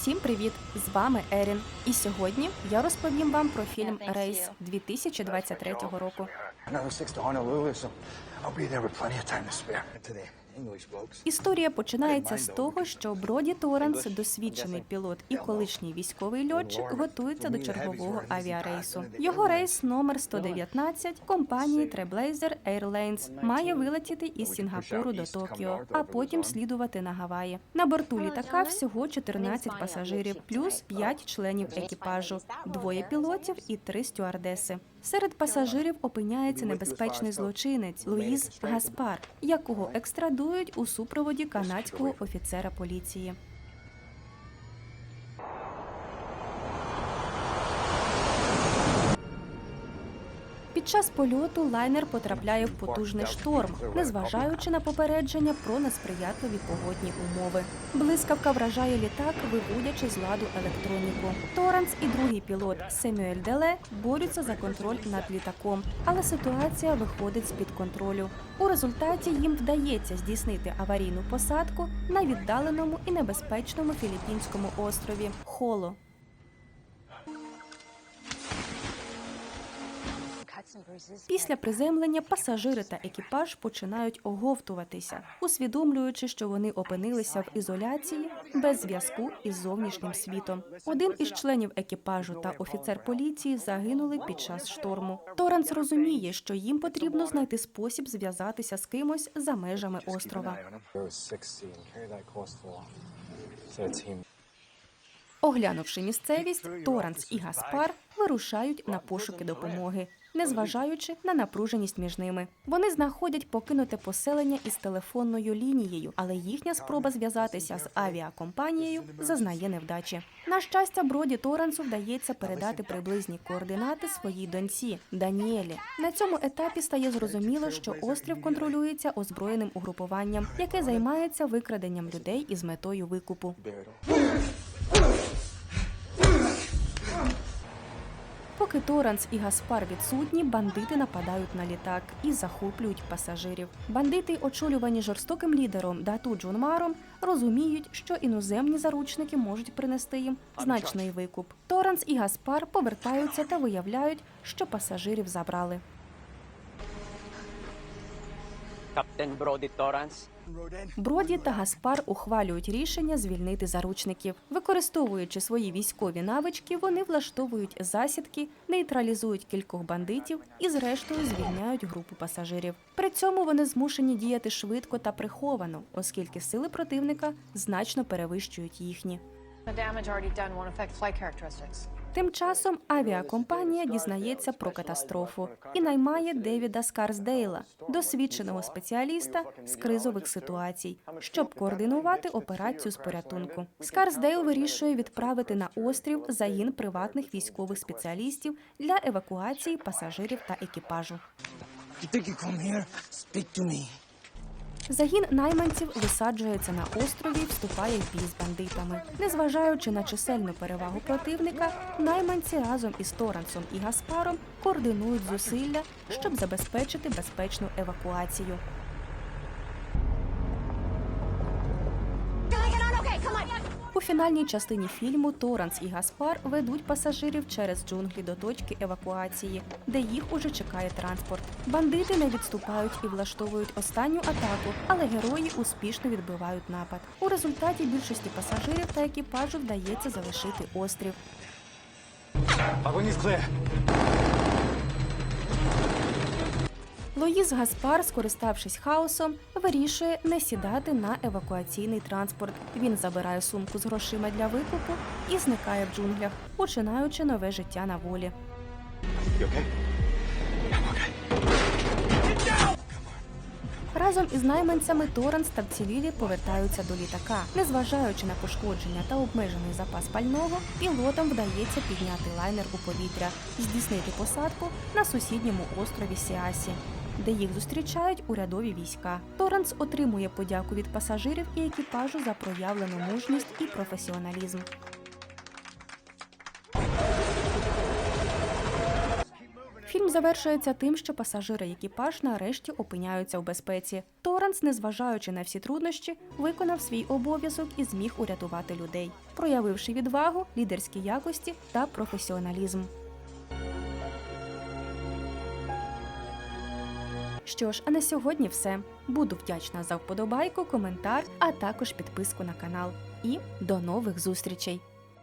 Всім привіт! З вами Ерін. І сьогодні я розповім вам про фільм Рейс 2023 року. Історія починається з того, що Броді Торренс, досвідчений пілот і колишній військовий льотчик, готується до чергового авіарейсу. Його рейс номер 119 компанії Trailblazer Airlines має вилетіти із Сінгапуру до Токіо, а потім слідувати на Гаваї. На борту літака всього 14 пасажирів, плюс 5 членів екіпажу, двоє пілотів і три стюардеси. Серед пасажирів опиняється небезпечний злочинець Луїз Гаспар, якого екстрадують у супроводі канадського офіцера поліції. Під час польоту лайнер потрапляє в потужний шторм, незважаючи на попередження про несприятливі погодні умови. Блискавка вражає літак, виводячи з ладу електроніку. Торренс і другий пілот Семюель Деле борються за контроль над літаком, але ситуація виходить з під контролю. У результаті їм вдається здійснити аварійну посадку на віддаленому і небезпечному філіппінському острові Холо. Після приземлення пасажири та екіпаж починають оговтуватися, усвідомлюючи, що вони опинилися в ізоляції без зв'язку із зовнішнім світом. Один із членів екіпажу та офіцер поліції загинули під час шторму. Торренс розуміє, що їм потрібно знайти спосіб зв'язатися з кимось за межами острова. There was 16. Carry that close to the wall. So a team. Оглянувши місцевість, Торренс і Гаспар вирушають на пошуки допомоги, незважаючи на напруженість між ними. Вони знаходять покинуте поселення із телефонною лінією, але їхня спроба зв'язатися з авіакомпанією зазнає невдачі. На щастя, броді Торренсу вдається передати приблизні координати своїй доньці Даніелі. На цьому етапі стає зрозуміло, що острів контролюється озброєним угрупуванням, яке займається викраденням людей із метою викупу. Поки Торренс і Гаспар відсутні, бандити нападають на літак і захоплюють пасажирів. Бандити, очолювані жорстоким лідером Дату Джунмаром, розуміють, що іноземні заручники можуть принести їм значний викуп. Торренс і Гаспар повертаються та виявляють, що пасажирів забрали. Captain Brody Torrance. Броді та Гаспар ухвалюють рішення звільнити заручників. Використовуючи свої військові навички, вони влаштовують засідки, нейтралізують кількох бандитів і, зрештою, звільняють групу пасажирів. При цьому вони змушені діяти швидко та приховано, оскільки сили противника значно перевищують їхні. The damage already done won't affect flight characteristics. Тим часом авіакомпанія дізнається про катастрофу і наймає Девіда Скарсдейла, досвідченого спеціаліста з кризових ситуацій, щоб координувати операцію з порятунку. Скарсдейл вирішує відправити на острів загін приватних військових спеціалістів для евакуації пасажирів та екіпажу. You think you come here? Speak to me. Загін найманців висаджується на острові і вступає в бій з бандитами. Незважаючи на чисельну перевагу противника, найманці разом із Торансом і Гаспаром координують зусилля, щоб забезпечити безпечну евакуацію. У фінальній частині фільму Торренс і Гаспар ведуть пасажирів через джунглі до точки евакуації, де їх уже чекає транспорт. Бандити не відступають і влаштовують останню атаку, але герої успішно відбивають напад. У результаті більшості пасажирів та екіпажу вдається залишити острів. Agonist clear. Луїс Гаспар, скориставшись хаосом, вирішує не сідати на евакуаційний транспорт. Він забирає сумку з грошима для викупу і зникає в джунглях, починаючи нове життя на волі. Разом із найманцями Торренс та вцілілі повертаються до літака. Незважаючи на пошкодження та обмежений запас пального, пілотам вдається підняти лайнер у повітря, здійснити посадку на сусідньому острові Сіасі, де їх зустрічають урядові війська. Торренс отримує подяку від пасажирів і екіпажу за проявлену мужність і професіоналізм. Фільм завершується тим, що пасажири і екіпаж нарешті опиняються в безпеці. Торренс, незважаючи на всі труднощі, виконав свій обов'язок і зміг урятувати людей, проявивши відвагу, лідерські якості та професіоналізм. Що ж, а на сьогодні все. Буду вдячна за вподобайку, коментар, а також підписку на канал. І до нових зустрічей!